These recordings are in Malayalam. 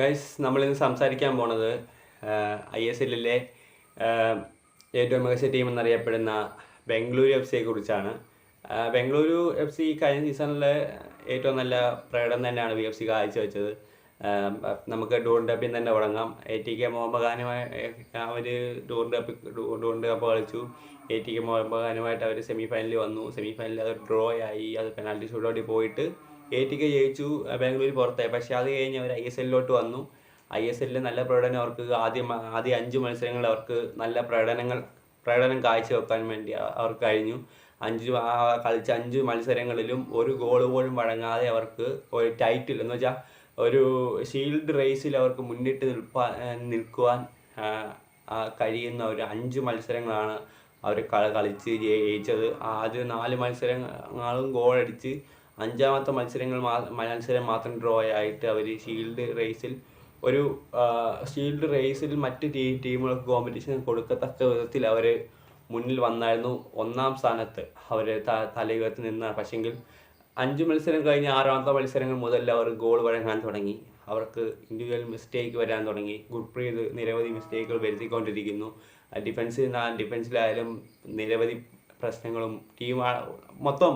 ഗൈസ് നമ്മളിന്ന് സംസാരിക്കാൻ പോണത് ഐ എസ് എല്ലിലെ ഏറ്റവും മികച്ച ടീം എന്നറിയപ്പെടുന്ന ബംഗളൂരു എഫ് സിയെ കുറിച്ചാണ്. ബംഗളൂരു എഫ് സി കഴിഞ്ഞ സീസണിലെ ഏറ്റവും നല്ല പ്രകടനം തന്നെയാണ് ബി എഫ് സി കാഴ്ചവെച്ചത്. നമുക്ക് ഡോൺ ഡപ്പിൽ തന്നെ തുടങ്ങാം. എ ടി കെ മുഹമ്മദ് ഖാനുമായി അവർ ഡോൺ ഡപ്പ് ഡോൺ കപ്പ് കളിച്ചു. എ ടി കെ മുഹമ്മദ് ഖാനുമായിട്ട് അവർ സെമി ഫൈനലിൽ വന്നു. സെമി ഫൈനലിൽ അത് ഡ്രോ ആയി. അത് പെനാൽറ്റി ഷൂട്ടൗട്ടിൽ പോയിട്ട് എ ടി കെ ജയിച്ചു ബാംഗ്ലൂർ പുറത്തായി. പക്ഷേ അത് കഴിഞ്ഞ് അവർ ഐ എസ് എല്ലിലോട്ട് വന്നു. ഐ എസ് എല്ലിൽ നല്ല പ്രകടനം അവർക്ക് ആദ്യം ആദ്യ അഞ്ച് മത്സരങ്ങളിൽ അവർക്ക് നല്ല പ്രകടനങ്ങൾ പ്രകടനം കാഴ്ചവെക്കാൻ വേണ്ടി അവർക്ക് കഴിഞ്ഞു. അഞ്ച് കളിച്ച അഞ്ച് മത്സരങ്ങളിലും ഒരു ഗോൾ പോലും വഴങ്ങാതെ അവർക്ക് ഒരു ടൈറ്റിൽ എന്ന് വെച്ചാൽ ഒരു ഷീൽഡ് റേസിൽ അവർക്ക് മുന്നിട്ട് നിൽപ്പാൻ നിൽക്കുവാൻ കഴിയുന്ന ഒരു അഞ്ച് മത്സരങ്ങളാണ് അവർ കളിച്ച് ജയിച്ചത്. ആദ്യം നാല് മത്സരങ്ങളും ഗോളടിച്ച് അഞ്ചാമത്തെ മത്സരങ്ങൾ മത്സരം മാത്രം ഡ്രോ ആയിട്ട് അവർ ഷീൽഡ് റേസിൽ ഒരു ഷീൽഡ് റേസിൽ മറ്റ് ടീമുകൾക്ക് കോമ്പറ്റീഷൻ കൊടുക്കത്തക്ക വിധത്തിൽ അവർ മുന്നിൽ വന്നായിരുന്നു ഒന്നാം സ്ഥാനത്ത്. അവർ തലയുയർത്തി നിന്ന പക്ഷെങ്കിൽ അഞ്ച് മത്സരം കഴിഞ്ഞ് ആറാമത്തെ മത്സരങ്ങൾ മുതൽ അവർ ഗോൾ വഴങ്ങാൻ തുടങ്ങി. അവർക്ക് ഇൻഡിവിജ്വൽ മിസ്റ്റേക്ക് വരാൻ തുടങ്ങി. ഗുഡ്പ്രീത് നിരവധി മിസ്റ്റേക്കുകൾ വരുത്തിക്കൊണ്ടിരിക്കുന്നു. ഡിഫൻസിൽ ഡിഫൻസിലായാലും നിരവധി പ്രശ്നങ്ങളും ടീം മൊത്തം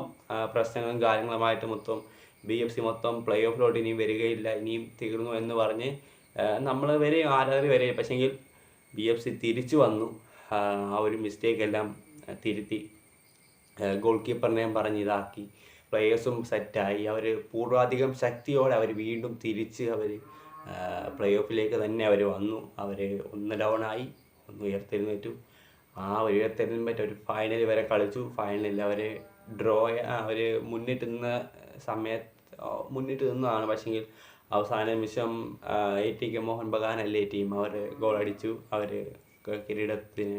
പ്രശ്നങ്ങളും കാര്യങ്ങളുമായിട്ട് മൊത്തം ബി എഫ് സി മൊത്തം പ്ലേ ഓഫിലോട്ട് ഇനിയും വരികയില്ല ഇനിയും തീർന്നു എന്ന് പറഞ്ഞ് നമ്മൾ വരെ ആരാധകർ വരെ പക്ഷേങ്കിൽ ബി എഫ് സി തിരിച്ചു വന്നു. ആ ഒരു മിസ്റ്റേക്ക് എല്ലാം തിരുത്തി ഗോൾ കീപ്പറിനെയും പറഞ്ഞ് ഇതാക്കി. പ്ലേയേഴ്സും സെറ്റായി അവർ പൂർവാധികം ശക്തിയോടെ അവർ വീണ്ടും തിരിച്ച് അവർ പ്ലേ ഓഫിലേക്ക് തന്നെ അവർ വന്നു. അവർ ഒന്ന് ഡൗണായി ഒന്ന് ഉയർത്തെഴുന്നേറ്റു ആ ഒരു ഇരുപത്തെട്ടിനും പറ്റും ഒരു ഫൈനൽ വരെ കളിച്ചു. ഫൈനലിൽ അവർ ഡ്രോ അവർ മുന്നിട്ട് നിന്ന സമയത്ത് മുന്നിട്ട് നിന്നതാണ് പക്ഷെങ്കിൽ അവസാന നിമിഷം A T K Mohun Bagan അല്ലേ ടീം അവർ ഗോൾ അടിച്ചു. അവർ കിരീടത്തിന്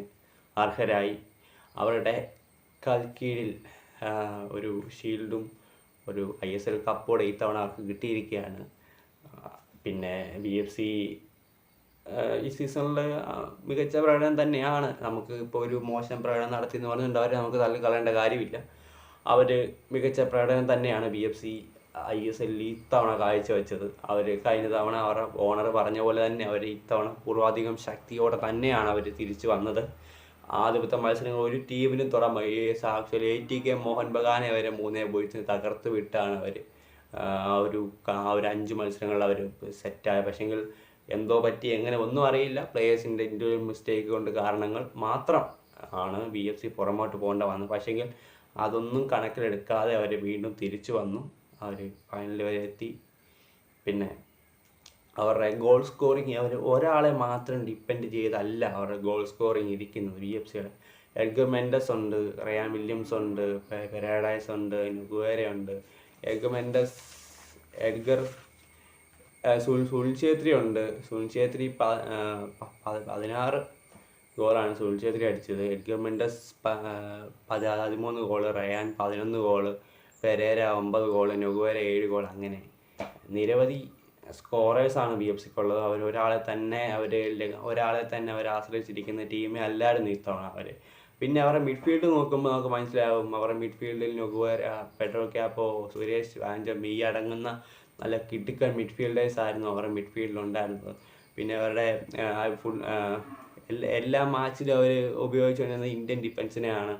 അർഹരായി. അവരുടെ കീഴിൽ ഒരു ഷീൽഡും ഒരു ഐ എസ് എൽ കപ്പോടെ ഇത്തവണ അവർക്ക് കിട്ടിയിരിക്കുകയാണ്. പിന്നെ ബി എഫ് സി ഈ സീസണിൽ മികച്ച പ്രകടനം തന്നെയാണ്. നമുക്ക് ഇപ്പോൾ ഒരു മോശം പ്രകടനം നടത്തി എന്ന് പറഞ്ഞിട്ടുണ്ട്. അവരെ നമുക്ക് തള്ളി കളയേണ്ട കാര്യമില്ല. അവർ മികച്ച പ്രകടനം തന്നെയാണ് B F C I S എല്ലിൽ ഇത്തവണ കാഴ്ചവെച്ചത്. അവർ കഴിഞ്ഞ തവണ അവരുടെ ഓണർ പറഞ്ഞ പോലെ തന്നെ അവർ ഇത്തവണ പൂർവാധികം ശക്തിയോടെ തന്നെയാണ് അവർ തിരിച്ചു വന്നത്. ആദ്യത്തെ മത്സരങ്ങൾ ഒരു ടീമിനും S actually A T K Mohun ബഗാനെ വരെ മൂന്നേ പോയിന്റ് തകർത്ത് വിട്ടാണ് അവർ ഒരു ഒരു അഞ്ച് മത്സരങ്ങളിൽ അവർ സെറ്റായ പക്ഷെങ്കിൽ എന്തോ പറ്റി എങ്ങനെ ഒന്നും അറിയില്ല. പ്ലേയേഴ്സിന്റെ ഇൻഡിവിജ്വൽ മിസ്റ്റേക്ക് കൊണ്ട് കാരണങ്ങൾ മാത്രം ആണ് ബി എഫ് സി പുറമോട്ട് പോകേണ്ട വന്നത്. പക്ഷേങ്കിൽ അതൊന്നും കണക്കിലെടുക്കാതെ അവർ വീണ്ടും തിരിച്ചു വന്നു. അവർ ഫൈനൽ വരെ എത്തി. പിന്നെ അവരുടെ ഗോൾ സ്കോറിങ് അവർ ഒരാളെ മാത്രം ഡിപ്പെൻഡ് ചെയ്തല്ല അവരുടെ ഗോൾ സ്കോറിങ് ഇരിക്കുന്നത്. ബി എഫ് സിയുടെ എഡ്ഗർ മെൻഡസ് ഉണ്ട് റയാൻ വില്യംസ് ഉണ്ട് പെരാഡൈസ് ഉണ്ട് നുഗുവേര ഉണ്ട്. എഡ്ഗർ മെൻഡസ് എഡ്ഗർ സുൽ ഛേത്രി ഉണ്ട്. സുനിൽ ഛേത്രി പതിനാറ് ഗോളാണ് സുനിൽ ഛേത്രി അടിച്ചത്. എഡ്ഗർ മെൻഡസ് പതിമൂന്ന് ഗോൾ റയാൻ പതിനൊന്ന് ഗോൾ പെരേര ഒമ്പത് ഗോൾ നൊഗുവേര ഏഴ് ഗോൾ അങ്ങനെ. നിരവധി സ്കോറേഴ്സാണ് ബി എഫ് സിക്കുള്ളത് അവർ ഒരാളെ തന്നെ അവർ ഒരാളെ തന്നെ അവർ ആശ്രയിച്ചിരിക്കുന്ന ടീമേ അല്ലായിരുന്നു ഇത്തവണ അവർ പിന്നെ അവരുടെ മിഡ്ഫീൽഡ് നോക്കുമ്പോൾ നമുക്ക് മനസ്സിലാവും. അവരുടെ മിഡ്ഫീൽഡിൽ Noguera Pedro Capo Suresh and ഈ അടങ്ങുന്ന നല്ല കിടുക്കൻ മിഡ്ഫീൽഡേഴ്സ് ആയിരുന്നു അവരുടെ മിഡ്ഫീൽഡിൽ ഉണ്ടായിരുന്നത് പിന്നെ അവരുടെ ഫുൾ എല്ലാ മാച്ചിലും അവർ ഉപയോഗിച്ചുകൊണ്ടിരുന്നത് ഇന്ത്യൻ ഡിഫൻസിനെയാണ്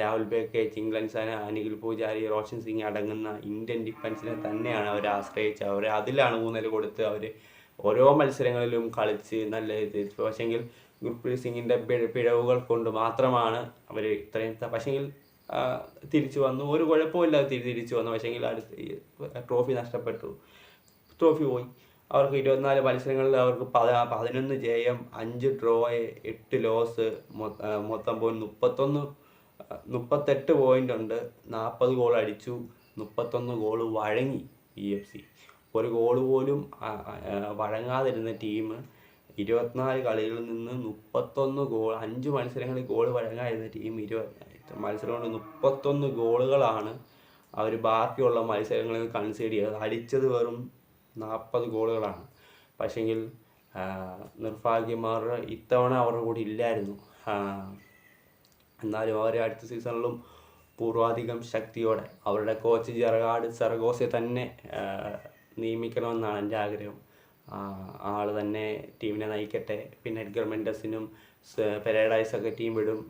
രാഹുൽ ബേക്കെ ചിങ്ലൻ സന അനിൽ പൂജാരി റോഷൻ സിംഗ് അടങ്ങുന്ന ഇന്ത്യൻ ഡിഫൻസിനെ തന്നെയാണ് അവർ ആശ്രയിച്ചത് അവർ അതിലാണ് ഊന്നൽ കൊടുത്ത് അവർ ഓരോ മത്സരങ്ങളിലും കളിച്ച് നല്ല ഇത്. പക്ഷെങ്കിൽ ഗുർപ്രീത് സിംഗിന്റെ പിഴവുകൾ കൊണ്ട് മാത്രമാണ് അവർ ഇത്രയും പക്ഷെങ്കിൽ തിരിച്ചു വന്നു. ഒരു കുഴപ്പമില്ലാതെ തിരിച്ചു വന്നു. പക്ഷെങ്കിൽ അടുത്ത് ട്രോഫി നഷ്ടപ്പെട്ടു. ട്രോഫി പോയി. അവർക്ക് ഇരുപത്തിനാല് മത്സരങ്ങളിൽ അവർക്ക് പത പതിനൊന്ന് ജയം അഞ്ച് ഡ്രോ എട്ട് ലോസ് മൊത്തം പോയി മുപ്പത്തൊന്ന് മുപ്പത്തെട്ട് പോയിന്റ് ഉണ്ട്. നാൽപ്പത് ഗോൾ അടിച്ചു. മുപ്പത്തൊന്ന് ഗോൾ വഴങ്ങി പി എഫ് സി ഒരു ഗോൾ പോലും വഴങ്ങാതിരുന്ന ടീം ഇരുപത്തിനാല് കളികളിൽ നിന്ന് മുപ്പത്തൊന്ന് ഗോൾ അഞ്ച് മത്സരങ്ങളിൽ ഗോൾ വഴങ്ങാതിരുന്ന ടീം ഇരുപത് മത്സരം കൊണ്ട് മുപ്പത്തൊന്ന് ഗോളുകളാണ് അവർ ബാക്കിയുള്ള മത്സരങ്ങളിൽ കൺസീഡ് ചെയ്തത്. അടിച്ചത് വെറും നാൽപ്പത് ഗോളുകളാണ്. പക്ഷെങ്കിൽ നിർഭാഗ്യമാർ ഇത്തവണ അവരുടെ കൂടെ ഇല്ലായിരുന്നു. എന്നാലും അവർ അടുത്ത സീസണിലും പൂർവാധികം ശക്തിയോടെ അവരുടെ കോച്ച് ജെറഗാർഡ് സെറഗോസെ തന്നെ നിയമിക്കണമെന്നാണ് എന്റെ ആഗ്രഹം. ആൾ തന്നെ ടീമിനെ നയിക്കട്ടെ. പിന്നെ എഡ്ഗർ മെൻഡസിനും പെരേഡൈസ് ഒക്കെ ടീം വിടും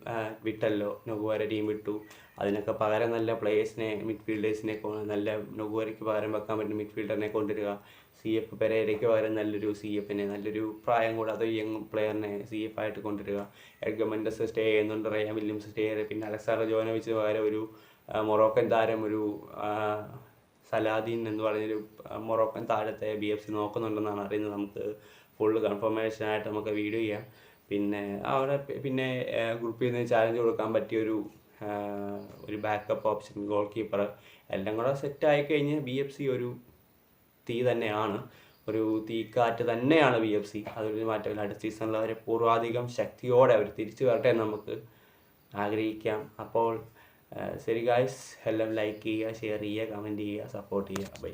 വിട്ടല്ലോ. നൊഗുവര ടീം വിട്ടു അതിനൊക്കെ പകരം നല്ല പ്ലേയേഴ്സിനെ മിഡ്ഫീൽഡേഴ്സിനെ നല്ല നൊഗുവരയ്ക്ക് പകരം വെക്കാൻ പറ്റുന്ന മിഡ്ഫീൽഡറിനെ കൊണ്ടുവരിക. സി എഫ് പെരേരയ്ക്ക് പകരം നല്ലൊരു സി എഫിനെ നല്ലൊരു പ്രായം കൂടാതെ യങ് പ്ലെയറിനെ സി എഫ് ആയിട്ട് കൊണ്ടുവരിക. എഡ്ഗർ മെൻഡസ് സ്റ്റേ ചെയ്യുന്നുണ്ട്. റയാൻ വില്യംസ് സ്റ്റേ ചെയ്ത്. പിന്നെ അലക്സാണ്ടർ ജോനോവിച്ച് പകരം ഒരു മൊറോക്കൻ താരം ഒരു സലാദീൻ എന്ന് പറഞ്ഞൊരു മൊറോക്കൻ താരത്തെ ബി എഫ് സി നോക്കുന്നുണ്ടെന്നാണ് അറിയുന്നത്. നമുക്ക് ഫുള്ള് കൺഫർമേഷൻ ആയിട്ട് നമുക്ക് വീഡിയോ ചെയ്യാം. പിന്നെ അവിടെ പിന്നെ ഗ്രൂപ്പിൽ നിന്ന് ചാലഞ്ച് കൊടുക്കാൻ പറ്റിയ ഒരു ഒരു ബാക്കപ്പ് ഓപ്ഷൻ ഗോൾ കീപ്പർ എല്ലാം കൂടെ സെറ്റ് ആയി ബി എഫ് സി ഒരു തീ തന്നെയാണ്. ഒരു തീക്കാറ്റ് തന്നെയാണ് ബി എഫ് സി അതൊരു മാറ്റമില്ല. അടുത്ത സീസണിൽ അവരെ പൂർവാധികം ശക്തിയോടെ അവർ തിരിച്ചു വരട്ടെ നമുക്ക് ആഗ്രഹിക്കാം. അപ്പോൾ ശരി ഗായ്സ് എല്ലാം ലൈക്ക് ചെയ്യുക ഷെയർ ചെയ്യുക കമന്റ് ചെയ്യുക സപ്പോർട്ട് ചെയ്യുക. ബൈ